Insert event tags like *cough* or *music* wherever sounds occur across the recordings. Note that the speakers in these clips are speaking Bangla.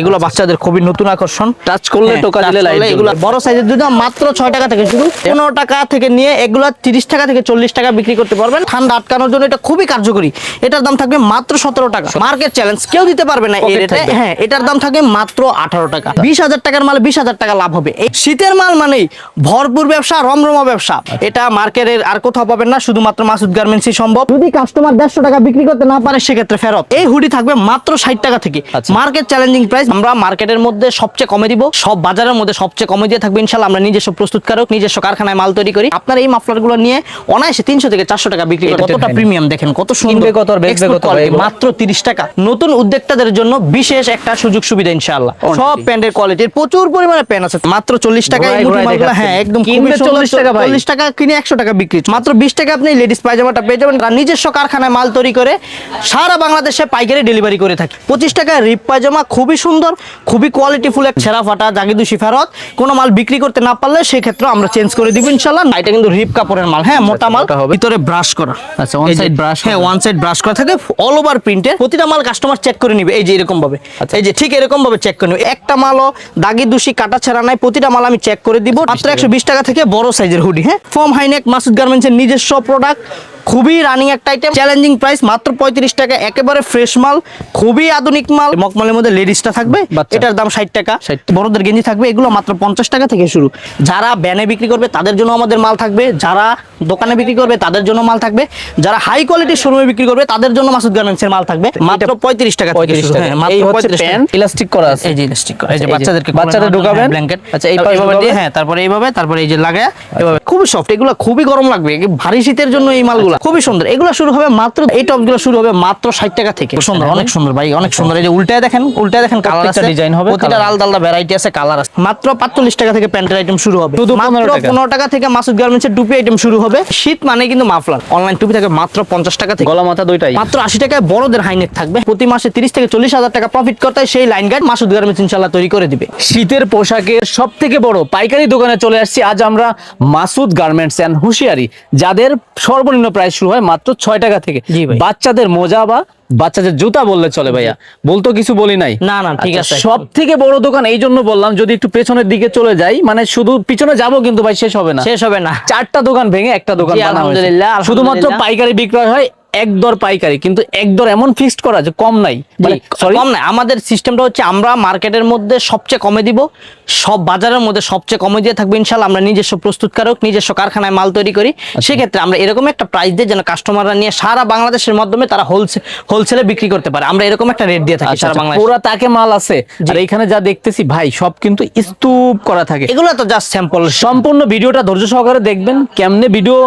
এগুলো বাচ্চাদের খুবই নতুন আকর্ষণ। টাচ করলে হ্যাঁ, টোকা দিলে লাইট করলে এগুলো বড় সাইজের দুধ মাত্র ছয় টাকা থেকে শুরু পনেরো টাকা থেকে নিয়ে এগুলো তিরিশ টাকা থেকে চল্লিশ টাকা বিক্রি করতে পারবেন। ঠান্ডা আটকানোর জন্য এটা খুবই কার্যকরী। এটার দাম থাকবে মাত্র সতেরো টাকা। মার্কেট চ্যালেঞ্জ কেউ দিতে পারবে না এই রেটে হ্যাঁ এটার দাম থাকবে মাত্র আঠারো টাকা। বিশ হাজার টাকার মালে বিশ হাজার টাকা লাভ হবে। এই শীতের মাল মানেই ভরপুর ব্যবসা রমরমা ব্যবসা। এটা মার্কেটের আর কোথাও পাবেন না শুধুমাত্র মাসুদ গার্মেন্টসই সম্ভব। যদি কাস্টমার দেড়শো টাকা বিক্রি করতে না পারে সেক্ষেত্রে ফেরত। এই হুডি থাকবে মাত্র ষাট টাকা থেকে। আচ্ছা। মার্কেট চ্যালেঞ্জিং প্রাইস আমরা মার্কেটের মধ্যে সবচেয়ে কমে দিব সব বাজারের মধ্যে সবচেয়ে কমে দিয়ে থাকবে ইনশাল্লাহ আমরা নিজস্ব প্রস্তুতকারক নিজস্ব কারখানায় মাল তৈরি করি। আপনার এই মাফলারগুলো নিয়ে অনায়াসে তিনশো থেকে চারশো টাকা বিক্রি করে। কতটা প্রিমিয়াম দেখেন কত সুন্দর। কত? মাত্র তিরিশ টাকা। নতুন উদ্যোক্তাদের জন্য বিশেষ একটা সুযোগ সুবিধা ইনশাল্লাহ সব প্যান্টের কোয়ালিটির প্রচুর পরিমাণে প্যান্ট আছে। মাত্র চল্লিশ টাকা। হ্যাঁ একদম 40 টাকা। চল্লিশ টাকা কিনে একশো টাকা বিক্রি মাত্র বিশ টাকা আপনি লেডিস পায়জামাটা পেয়ে যাবেন। নিজস্ব কারখানায় মাল তৈরি করে সারা বাংলাদেশে পাইকারি ডেলিভারি করে থাকি। পঁচিশ টাকা রিপ পায়জামা খুবই সুন্দর। খুবই কোয়ালিটিফুল এক ছেঁড়া ফাটা জাগিদুশি ফেরত কোনো মাল বিক্রি করতে না পারলে সেক্ষেত্রে আমরা চেঞ্জ করে দিব ইনশাল্লাহ। এটা কিন্তু রিপ কাপড়ের মাল। হ্যাঁ মোটা মাল ভিতরে ব্রাশ করা। আচ্ছা, যে- side brush হ্যাঁ ওয়ান সাইড ব্রাশ করা থাকে অল ওভার প্রিন্টের প্রতিটা মাল কাস্টমার চেক করে নিবে। এই যে এরকম ভাবে আচ্ছা। এই যে ঠিক এরকম ভাবে চেক করে নিবে। একটা মালও দাগি দুষি কাটা ছাড়া নাই প্রতিটা মাল আমি চেক করে দিব। মাত্র একশো বিশ টাকা থেকে বড় সাইজের হুডি হ্যাঁ। ফর্ম হাইনেক মাসুদ গার্মেন্টসের নিজস্ব প্রোডাক্ট খুবই রানিং একটা আইটেম চ্যালেঞ্জিং প্রাইস মাত্র পঁয়ত্রিশ টাকা একেবারে ফ্রেশ মাল খুবই আধুনিক মাল। মকমালের মধ্যে লেডিসটা থাকবে এটার দাম ষাট টাকা। 60 বড়দের গেঞ্জি থাকবে এগুলো মাত্র পঞ্চাশ টাকা থেকে শুরু। যারা ব্যানে বিক্রি করবে তাদের জন্য আমাদের মাল থাকবে। যারা দোকানে বিক্রি করবে তাদের জন্য মাল থাকবে। যারা হাই কোয়ালিটির শোরুমে বিক্রি করবে তাদের জন্য মাসুদ গার্মেন্টস এর মাল থাকবে। মাত্র পঁয়ত্রিশ টাকা পঁয়ত্রিশ টাকা। হ্যাঁ, এই হচ্ছে প্যান্ট ইলাস্টিক করা আছে। এই যে elastic করা। এই যে আচ্ছা, বাচ্চাদেরকে বাচ্চাদের ঢুকাবেন। ব্ল্যাঙ্কেট আচ্ছা, এই এই এইভাবে দিয়ে? হ্যাঁ তারপরে এইভাবে তারপরে এই যে লাগায় এভাবে খুবই সফট এগুলো খুবই গরম লাগবে। ভারী শীতের জন্য এই মালগুলো। খুবই সুন্দর। এগুলো শুরু হবে মাত্র এই টপগুলো শুরু হবে মাত্র ষাট টাকা থেকে। সুন্দর অনেক সুন্দর ভাই অনেক সুন্দর। এই যে উল্টায় দেখেন উল্টায় দেখেন কালার আছে প্রত্যেকটা হবে, প্রতিটা আলাদা আলাদা ভ্যারাইটি আছে কালার আছে। মাত্র পাঁচচল্লিশ টাকা থেকে প্যান্টের আইটেম শুরু হবে। শুধু 15 টাকা। থেকে মাসুদ গার্মেন্টসের টুপি আইটেম শুরু হবে। শীত মানে কিন্তু মাফলার। অনলাইন টুপি থাকে মাত্র পঞ্চাশ টাকা থেকে। গলা মাথা দুইটাই। মাত্র আশি টাকায় বড়দের হাইনেক থাকবে। প্রতি মাসে তিরিশ থেকে চল্লিশ হাজার টাকা প্রফিট করতে সেই লাইন গার্ড মাসুদ গার্মেন্টস তৈরি করে দিবে। শীতের পোশাকের সব থেকে বড় পাইকারি দোকানে চলে আসছি। আজ আমরা মাসুদ গার্মেন্টস অ্যান্ড হুঁশিয়ারি। যাদের সর্বনিম্ন প্রাইস শুরু হয় মাত্র ছয় টাকা থেকে। বাচ্চাদের মোজা বা বাচ্চাদের জুতা বললে চলে ভাইয়া। বলতো কিছু বলি নাই। না, না, ঠিক আছে। সব থেকে বড় দোকান এই জন্য বললাম যদি একটু পেছনের দিকে চলে যাই মানে শুধু পিছনে যাব কিন্তু ভাই শেষ হবে না। শেষ হবে না। চারটা দোকান ভেঙে একটা দোকান বানানো হয়েছে। আলহামদুলিল্লাহ, শুধুমাত্র পাইকারি বিক্রয় হয় এক দর পাইকারি কিন্তু একদর এমন ফিক্সড করা যে কম নাই। মানে কম নাই। আমাদের সিস্টেমটা হচ্ছে আমরা মার্কেটের মধ্যে সবচেয়ে কমে দিব সব বাজারের মধ্যে সবচেয়ে কমে দিয়ে থাকব ইনশাল্লাহ আমরা নিজস্ব প্রস্তুতকারক নিজস্ব কারখানায় মাল তৈরি করি। আচ্ছা। সেক্ষেত্রে আমরা এরকম একটা প্রাইস দিয়ে যেন কাস্টমাররা নিয়ে সারা বাংলাদেশের মাধ্যমে তারা হোলসেল হোলসেলে বিক্রি করতে পারে। আমরা এরকম একটা রেট দিয়ে থাকি আচ্ছা, সারা আচ্ছা, বাংলাদেশ। পুরা তাকে মাল আছে। আর এখানে যা দেখতেছি ভাই সব কিন্তু স্তূপ করা থাকে। এগুলো তো জাস্ট স্যাম্পল সম্পূর্ণ ভিডিওটা ধৈর্য সহকারে দেখবেন কেমনে ভিডিও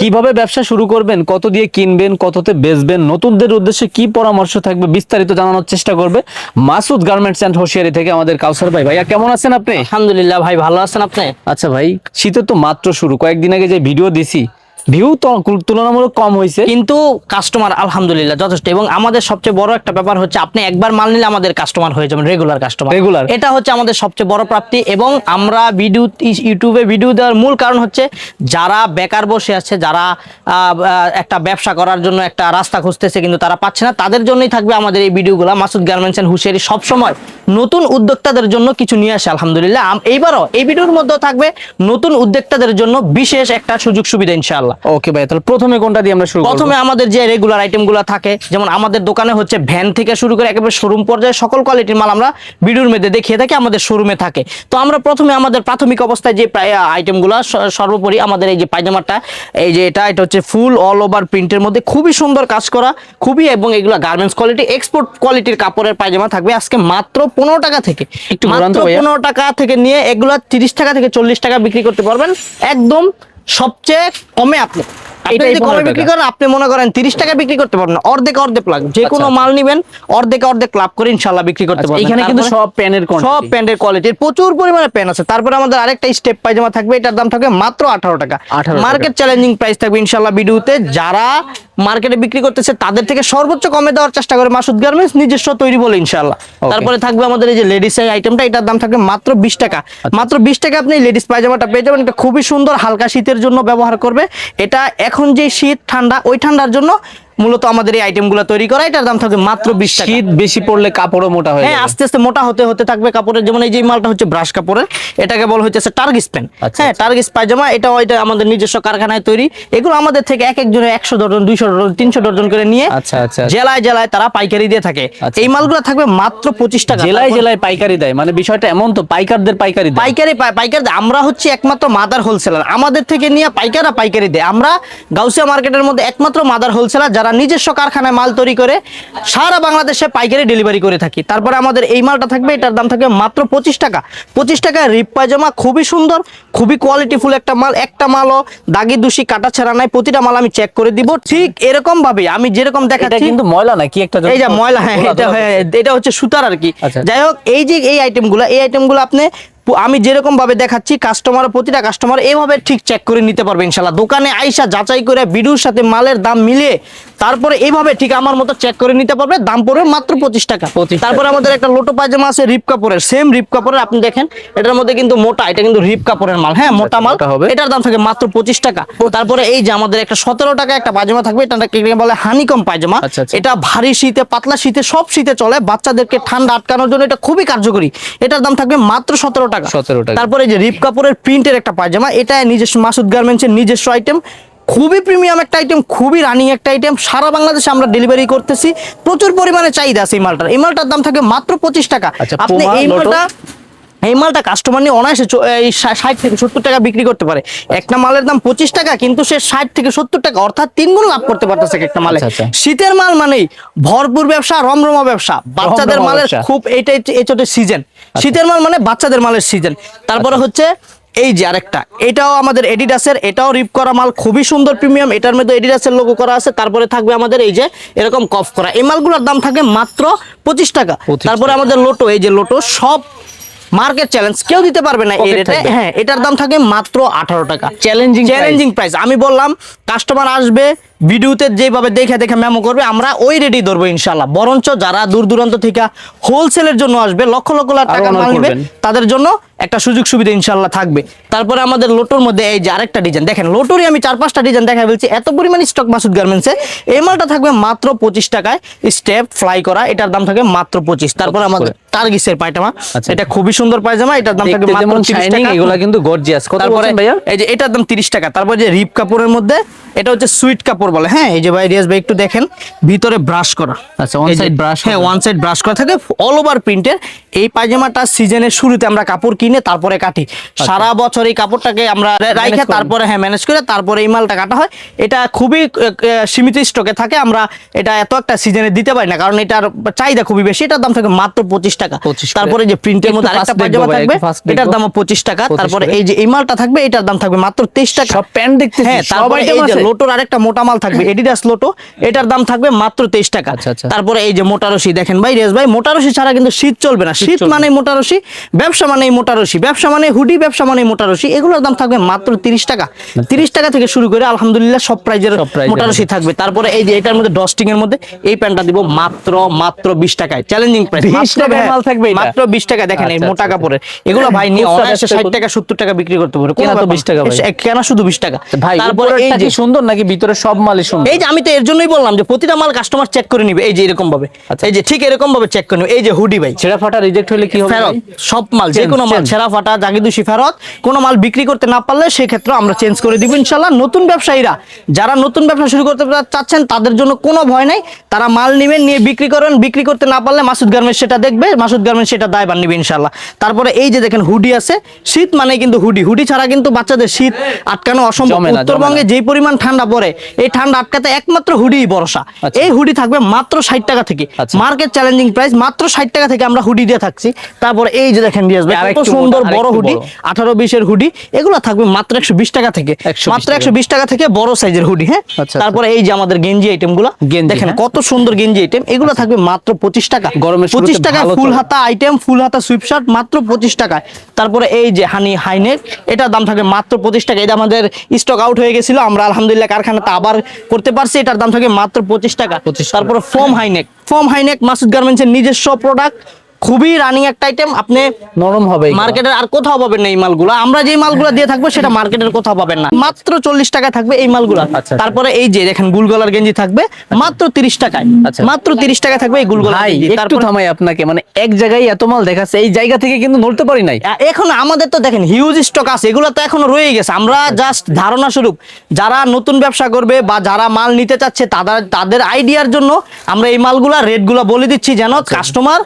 কীভাবে ব্যবসা শুরু করবেন কত দিয়ে কিনবেন কততে বেচবেন নতুনদের উদ্দেশ্যে কি পরামর্শ থাকবে বিস্তারিত জানানোর চেষ্টা করবে মাসুদ গার্মেন্টস অ্যান্ড হোশিয়ারি থেকে আমাদের কাউসার ভাই। ভাইয়া কেমন আছেন আপনি? আলহামদুলিল্লাহ ভাই ভালো আছেন আপনি? আচ্ছা ভাই শীতের তো মাত্র শুরু। কয়েকদিন আগে যে ভিডিও দিছি ভিউ তো তুলনামূলক কম হয়েছে কিন্তু কাস্টমার আলহামদুলিল্লাহ যথেষ্ট। এবং আমাদের সবচেয়ে বড় একটা ব্যাপার হচ্ছে আপনি একবার মাল নিলে আমাদের কাস্টমার হয়ে যাবেন রেগুলার কাস্টমার রেগুলার এটা হচ্ছে আমাদের সবচেয়ে বড় প্রাপ্তি এবং আমরা ভিডিও ইউটিউবে ভিডিও দেওয়ার মূল কারণ হচ্ছে যারা বেকার বসে আছে যারা একটা ব্যবসা করার জন্য একটা রাস্তা খুঁজতেছে কিন্তু তারা পাচ্ছে না তাদের জন্যই থাকবে আমাদের এই ভিডিওগুলো মাসুদ গার্মেন্টস এন্ড হুশিয়ারি সবসময় নতুন উদ্যোক্তাদের জন্য কিছু নিয়ে আসে আলহামদুলিল্লাহ। এইবারও এই ভিডিওর মধ্যেও থাকবে নতুন উদ্যোক্তাদের জন্য বিশেষ একটা সুযোগ সুবিধা ইনশাআল্লাহ। ওকে ভাই তাহলে প্রথমে কোনটা দিয়ে আমরা শুরু করব? প্রথমে আমাদের যে রেগুলার আইটেমগুলো থাকে যেমন আমাদের দোকানে হচ্ছে ভ্যান থেকে শুরু করে একেবারে শোরুম পর্যায়ে সকল কোয়ালিটির মাল আমরা ভিডিওর মধ্যে দেখিয়ে থাকি আমাদের শোরুমে থাকে। তো আমরা প্রথমে আমাদের প্রাথমিক অবস্থায় যে আইটেমগুলো সর্বোপরি আমাদের এই যে পায়জামাটা এই যে এটা এটা হচ্ছে ফুল অল ওভার প্রিন্টের মধ্যে খুবই সুন্দর কাজ করা খুবই এবং এগুলো গার্মেন্টস কোয়ালিটি এক্সপোর্ট কোয়ালিটির কাপড়ের পায়জামা থাকবে আজকে মাত্র পনেরো টাকা থেকে। একটু মাত্র পনেরো টাকা থেকে নিয়ে এগুলো তিরিশ টাকা থেকে চল্লিশ টাকা বিক্রি করতে পারবেন একদম সবচেয়ে কমে আপনি আপনি এটাই যদি কমে বিক্রি করেন আপনি মনে করেন তিরিশ টাকা বিক্রি করতে পারবেন অর্ধেক অর্ধেক লাগ যে কোনো আচ্ছা। মাল নিবেন অর্ধেক অর্ধেক লাভ করে ইনশাল্লাহ বিক্রি করতে আচ্ছা, পারবেন। এখানে কিন্তু সব প্যানের সব কোয়ালিটির প্রচুর পরিমাণে প্যান আছে। তারপরে আমাদের আরেকটা স্টেপ পায়জামা থাকবে। এটার দাম থাকবে মাত্র আঠারো টাকা। 18 টাকা। মার্কেট চ্যালেঞ্জিং প্রাইস থাকবে ভিডিওতে। যারা মার্কেটে বিক্রি করতেছে তাদের থেকে সর্বোচ্চ কমে দেওয়ার চেষ্টা করে মাসুদ গার্মেন্টস নিজস্ব তৈরি বলে ইনশাল্লাহ তারপরে থাকবে আমাদের এই যে লেডিস এর আইটেমটা এটার দাম থাকবে মাত্র বিশ টাকা। আচ্ছা। মাত্র বিশ টাকা আপনি লেডিস পায়জামাটা পেয়ে যাবেন। এটা খুবই সুন্দর হালকা শীতের জন্য ব্যবহার করবে। এটা এখন যে শীত ঠান্ডা ওই ঠান্ডার জন্য মূলত আমাদের এই আইটেমগুলো তৈরি করা এটার দাম থাকবে মাত্র বিশ শীত বেশি পড়লে কাপড়ও মোটা হয়ে হ্যাঁ আস্তে আস্তে মোটা হতে হতে থাকবে কাপড়ের যেমন এই যে মালটা হচ্ছে ব্রাশ কাপড়ের এটাকে বলা হচ্ছে টার্গিস প্যান আচ্ছা, হ্যাঁ টার্গিস পায়জামা এটা এটা আমাদের নিজস্ব কারখানায় তৈরি। এগুলো আমাদের থেকে এক একজনের একশো ডজন দুইশো ডজন তিনশো ডজন করে নিয়ে আচ্ছা, আচ্ছা, আচ্ছা। জেলায় জেলায় তারা পাইকারি দিয়ে থাকে। আচ্ছা। এই মালগুলো থাকবে মাত্র পঁচিশ টাকা। জেলায় জেলায় পাইকারি দেয় মানে বিষয়টা এমন তো পাইকারদের পাইকারি দেয়। পাইকারি পাই- পাইকারি দেয়। আমরা হচ্ছে একমাত্র মাদার হোলসেলার। আমাদের থেকে নিয়ে পাইকাররা পাইকারি দেয়। আমরা গাউসিয়া মার্কেটের মধ্যে একমাত্র মাদার হোলসেলার যারা নিজস্ব কারখানায় মাল তৈরি করে সারা বাংলাদেশে পাইকারি ডেলিভারি করে থাকি। তারপরে আমাদের এই মালটা থাকবে এটার দাম থাকবে মাত্র পঁচিশ টাকা। পঁচিশ টাকা রিপ পায়জামা খুবই সুন্দর খুবই কোয়ালিটিফুল একটা মাল একটা মালও দাগি দুষি কাটা ছাড়া নাই প্রতিটা মাল আমি চেক করে দিব। ঠিক এরকম ভাবে আমি যেরকম দেখাচ্ছি কিন্তু ময়লা না কি একটা এই যে ময়লা হ্যাঁ এটা হ্যাঁ, এটা হচ্ছে সুতার আর কি। আচ্ছা। যাই হোক এই যে এই আইটেমগুলো এই আইটেমগুলো আপনি আমি যেরকম ভাবে দেখাচ্ছি কাস্টমার প্রতিটা কাস্টমার এইভাবে ঠিক চেক করে নিতে পারবে ইনশাল্লাহ। দোকানে আইসা যাচাই করে ভিডিওর সাথে মালের দাম মিলিয়ে তারপরে এইভাবে ঠিক আমার মতো চেক করে নিতে পারবে। দাম পড়বে মাত্র পঁচিশ টাকা। 25 তারপরে আমাদের একটা লোটো পায়জামা আছে রিপ কাপড়ের সেম রিপ কাপড়ের আপনি দেখেন এটার মধ্যে কিন্তু মোটা এটা কিন্তু রিপ কাপড়ের মাল। হ্যাঁ মোটা মাল। হবে। এটার দাম থাকে মাত্র পঁচিশ টাকা। তারপরে এই যে আমাদের একটা সতেরো টাকা একটা পায়জামা থাকবে এটা বলে হানিকম পায়জামা। আচ্ছা, আচ্ছা। এটা ভারী শীতে পাতলা শীতে সব শীতে চলে। বাচ্চাদেরকে ঠান্ডা আটকানোর জন্য এটা খুবই কার্যকরী। এটার দাম থাকবে মাত্র সতেরো টাকা। 17 টাকা। তারপরে এই যে রিপ কাপড়ের প্রিন্টের একটা পায়জামা এটা নিজস্ব মাসুদ গার্মেন্টসের নিজস্ব আইটেম খুবই প্রিমিয়াম একটা আইটেম খুবই রানিং একটা আইটেম সারা বাংলাদেশে আমরা ডেলিভারি করতেছি। প্রচুর পরিমাণে চাহিদা আছে এই মালটার। এই মালটার দাম থাকে মাত্র পঁচিশ টাকা। আচ্ছা, আপনি এই মালটা এই মালটা কাস্টমার নিয়ে অনায়াসে এই ষাট থেকে সত্তর টাকা বিক্রি করতে পারে। একটা মালের দাম পঁচিশ টাকা কিন্তু সে ষাট থেকে সত্তর টাকা অর্থাৎ তিন গুণ লাভ করতে পারতেছে একটা মালে। আচ্ছা, আচ্ছা। শীতের মাল মানেই ভরপুর ব্যবসা রমরমা ব্যবসা। বাচ্চাদের মালের। খুব এইটাই এচোটে সিজন শীতের মাল মানে বাচ্চাদের মালের সিজন তারপরে হচ্ছে এই যে আরেকটা এটাও আমাদের এডিডাসের এটাও রিপ করা মাল খুবই সুন্দর প্রিমিয়াম এটার মধ্যে এডিডাসের লোগো করা আছে তারপরে থাকবে আমাদের এই যে এরকম কফ করা। এই মালগুলোর দাম থাকে মাত্র পঁচিশ টাকা। 25 তারপরে আমাদের লোটো এই যে লোটো সব মার্কেট চ্যালেঞ্জ কেউ দিতে পারবে না এই রেটে হ্যাঁ এটার দাম থাকে মাত্র আঠারো টাকা। চ্যালেঞ্জিং চ্যালেঞ্জিং প্রাইস আমি বললাম কাস্টমার আসবে ভিডিওতে যেভাবে দেখে দেখে মেমো করবে আমরা ওই রেডি ধরবো ইনশাল্লাহ বরঞ্চ যারা দূর দূরান্ত থেকে হোলসেলের জন্য আসবে লক্ষ লক্ষ লাখ টাকা মাল নিবে। তাদের জন্য একটা সুযোগ সুবিধা ইনশাল্লাহ থাকবে। তারপরে আমাদের লোটোর মধ্যে এই যে আরেকটা ডিজাইন দেখেন লোটোরই আমি চার পাঁচটা ডিজাইন দেখা বলছি এত পরিমাণ স্টক মাসুদ গার্মেন্টসে এই মালটা থাকবে মাত্র পঁচিশ টাকায় স্টেপ ফ্লাই করা এটার দাম থাকে মাত্র পঁচিশ। তারপর 25 আমাদের টার্গিসের পায়জামা আচ্ছা। এটা খুবই সুন্দর পায়জামা এটার দাম থাকে মাত্র যেমন 30 শাইনিং টাকা। এগুলা কিন্তু গর্জিয়াস তারপরে এই যে এটার দাম তিরিশ টাকা। তারপর যে রিপ কাপড়ের মধ্যে এটা হচ্ছে সুইট কাপড় বলে। হ্যাঁ এই যে ভাই রিয়াজ ভাই একটু দেখেন। ভিতরে ব্রাশ করা। আচ্ছা, যে- side brush হ্যাঁ ওয়ান সাইড ব্রাশ করা থাকে। অল ওভার প্রিন্টের এই পায়জামাটা সিজনের শুরুতে আমরা কাপড় কিনে তারপরে কাটি। সারা বছর এই কাপড়টাকে আমরা রাইখে তারপরে হ্যাঁ ম্যানেজ করে তারপরে এই মালটা কাটা হয়। এটা খুবই সীমিত স্টকে থাকে। আমরা এটা এত একটা সিজনে দিতে পারি না। কারণ এটার চাহিদা খুবই বেশি। এটার দাম থাকে মাত্র পঁচিশ টাকা। তারপরে যে প্রিন্টের মধ্যে আরেকটা পায়জামা থাকবে। এটার দাম পঁচিশ টাকা। তারপরে এই যে এই মালটা থাকবে এটার দাম থাকবে মাত্র তেইশ টাকা। সব প্যান্ট দেখতে হ্যাঁ তারপরে এই যে লোটোর আরেকটা মোটা মাল থাকবে এডিডাস লোটো এটার দাম থাকবে মাত্র তেইশ টাকা। আচ্ছা, আচ্ছা। তারপরে এই যে মোটারসি দেখেন ভাই রেস ভাই মোটারসি ছাড়া কিন্তু শীত চলবে না। শীত মানে মোটারসি ব্যবসা মানে মোটারসি ব্যবসা মানে হুডি ব্যবসা মানে মোটারসি এগুলোর দাম থাকবে মাত্র তিরিশ টাকা। তিরিশ টাকা থেকে শুরু করে আলহামদুলিল্লাহ সব প্রাইজের মোটারসি থাকবে। তারপরে এই যে এটার মধ্যে ডস্টিং এর মধ্যে এই প্যান্টটা দিব মাত্র মাত্র বিশ টাকায়। চ্যালেঞ্জিং প্রাইস মাল থাকবে মাত্র বিশ টাকা দেখেন এই আচ্ছা, মোটা কাপড়ের। এগুলো ভাই নিয়ে অনায়াসে ষাট টাকা সত্তর টাকা বিক্রি করতে পারে। কেনা তো 20 টাকা। কেনা শুধু বিশ টাকা। ভাই তারপরে এই যে সুন্দর নাকি ভিতরে সব মালই সুন্দর এই যে আমি তো এর জন্যই বললাম যে প্রতিটা মাল কাস্টমার চেক করে নিবে। এই যে এরকম ভাবে আচ্ছা। এই যে ঠিক এরকম ভাবে চেক করে নিবে। এই যে হুডি ভাই। ছেঁড়া ফাটা রিজেক্ট হলে কি হবে ফেরত। সব মাল যে কোনো মাল। ছেঁড়া ফাটা জাগিদুষি ফেরত। কোনো মাল বিক্রি করতে না পারলে সেক্ষেত্রে আমরা চেঞ্জ করে দিব ইনশাল্লাহ নতুন ব্যবসায়ীরা যারা নতুন ব্যবসা শুরু করতে চাচ্ছেন তাদের জন্য কোনো ভয় নাই। তারা মাল নেবেন নিয়ে বিক্রি করবেন বিক্রি করতে না পারলে মাসুদ গার্মেন্টস সেটা দেখবে। মাসুদ গার্মেন্টস সেটা দায়ভার নিবে ইনশাল্লাহ তারপরে এই যে দেখেন হুডি আছে। শীত মানে কিন্তু হুডি। হুডি ছাড়া কিন্তু বাচ্চাদের শীত আটকানো অসম্ভব। উত্তরবঙ্গে যেই পরিমাণ ঠান্ডা পড়ে এই ঠান্ডা আটকাতে একমাত্র হুডি ভরসা। আচ্ছা। এই হুডি থাকবে মাত্র ষাট টাকা থেকে। আচ্ছা। মার্কেট চ্যালেঞ্জিং প্রাইস মাত্র ষাট টাকা থেকে আমরা হুডি দিয়ে থাকছি। তারপরে এই যে দেখেন রিয়াজ ভাই আর কত সুন্দর বড় হুডি আঠারো বিশের হুডি এগুলো থাকবে মাত্র একশো বিশ টাকা থেকে। মাত্র একশো বিশ টাকা থেকে বড় সাইজের হুডি হ্যাঁ? আচ্ছা। তারপরে এই যে আমাদের গেঞ্জি আইটেমগুলো দেখেন হ্যাঁ। কত সুন্দর গেঞ্জি আইটেম এগুলো থাকবে মাত্র পঁচিশ টাকা। গরমের শুরুতে পঁচিশ টাকা ফুল হাতা আইটেম ফুল হাতা সুইপ শার্ট মাত্র পঁচিশ টাকায়। তারপরে এই যে হানি হাইনেক এটার দাম থাকে মাত্র পঁচিশ টাকা। এটা আমাদের স্টক আউট হয়ে গেছিল আমরা আলহামদুলিল্লাহ কারখানাতে আবার করতে পারছি এটার দাম থাকে মাত্র পঁচিশ টাকা। 25 তারপরে foam high neck. Foam high neck Masud গার্মেন্টসের নিজস্ব প্রোডাক্ট খুবই রানিং একটা আইটেম আপনি নরম হবে মার্কেটের আর কোথাও পাবেন না এই মালগুলো। আমরা যে মালগুলো দিয়ে থাকব সেটা মার্কেটের কোথাও পাবেন না। মাত্র চল্লিশ টাকায় থাকবে এই মালগুলো। আচ্ছা। তারপরে এই যে দেখেন গুলগলার গেঞ্জি থাকবে মাত্র তিরিশ টাকায়। আচ্ছা। মাত্র তিরিশ টাকায় থাকবে এই গুলগলার একটু থামাই আপনাকে মানে এক জায়গায় এত মাল দেখাচ্ছে এই জায়গা থেকে কিন্তু নড়তে পারি নাই। এখন আমাদের তো দেখেন হিউজ স্টক আছে এগুলো তো এখনও রয়ে গেছে। আমরা জাস্ট ধারণা স্বরূপ যারা নতুন ব্যবসা করবে বা যারা মাল নিতে চাচ্ছে তাদের তাদের আইডিয়ার জন্য আমরা এই মালগুলা রেটগুলো বলে দিচ্ছি যেন কাস্টমার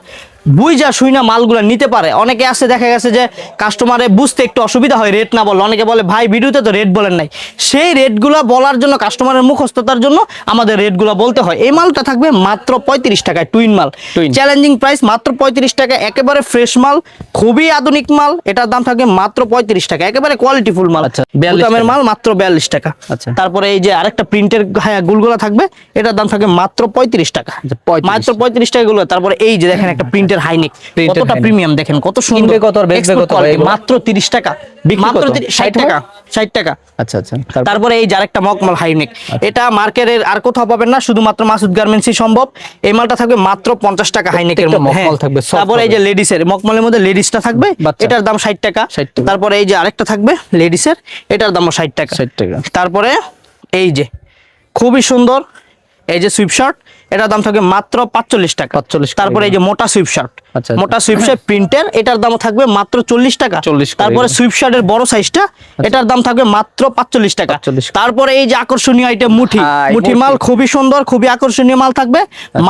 বুঝা শুই না মালগুলো নিতে পারে। অনেকে আছে দেখা গেছে যে কাস্টমারে বুঝতে একটু অসুবিধা হয় রেট না বলে। অনেকে বলে ভাই ভিডিওতে তো রেট বলেন নাই। সেই রেটগুলো বলার জন্য কাস্টমারের মুখস্থতার জন্য আমাদের রেটগুলো বলতে হয়। এই মালটা থাকবে মাত্র পঁয়ত্রিশ টাকায় টুইন মাল। চ্যালেঞ্জিং প্রাইস মাত্র পঁয়ত্রিশ টাকা একেবারে ফ্রেশ মাল খুবই আধুনিক মাল। এটার দাম থাকবে মাত্র পঁয়ত্রিশ টাকা একেবারে কোয়ালিটি ফুল মাল। আচ্ছা, 42 মাল মাত্র বিয়াল্লিশ টাকা। আচ্ছা। তারপরে এই যে আরেকটা প্রিন্টের হ্যাঁ গুলগুলা থাকবে এটার দাম থাকবে মাত্র পঁয়ত্রিশ টাকা। আচ্ছা, 35 মাত্র পঁয়ত্রিশ টাকা গুলো তারপরে এই যে দেখেন একটা প্রিন্টের হাইনেক Printed কতটা প্রিমিয়াম দেখেন কত সুন্দর কত? মাত্র তিরিশ টাকা মাত্র কত? 30 ষাট 60 টাকা? ষাট টাকা। আচ্ছা আচ্ছা। তারপরে এই যার একটা মকমল হাইনেক এটা মার্কেটের আর কোথাও পাবেন না শুধুমাত্র মাসুদ গার্মেন্টসই সম্ভব। এই মালটা থাকবে মাত্র পঞ্চাশ টাকা হাইনেকের প্রত্যেকটা মধ্যে মকমল থাকবে, তারপরে এই যে লেডিসের মকমলের মধ্যে লেডিসটা থাকবে এটার দাম ষাট টাকা। 60 টাকা। তারপরে এই যে আরেকটা থাকবে লেডিসের এটার দামও ষাট টাকা। 60 টাকা। তারপরে এই যে খুবই সুন্দর এই যে সুইপ শার্ট এটার দাম থাকবে মাত্র পাঁচচল্লিশ টাকা। 45 টাকা। তারপরে এই যে মোটা সুইপ শার্ট আচ্ছা, আচ্ছা। মোটা সুইপ শার্ট প্রিন্টের এটার দামও থাকবে মাত্র চল্লিশ টাকা। 40 করে। তারপরে। সুইপ শার্টের বড় সাইজটা এটার দাম থাকবে মাত্র পাঁচচল্লিশ টাকা। 45 তারপরে এই যে আকর্ষণীয় আইটেম মুঠি মুঠি মাল খুবই সুন্দর খুবই আকর্ষণীয় মাল থাকবে।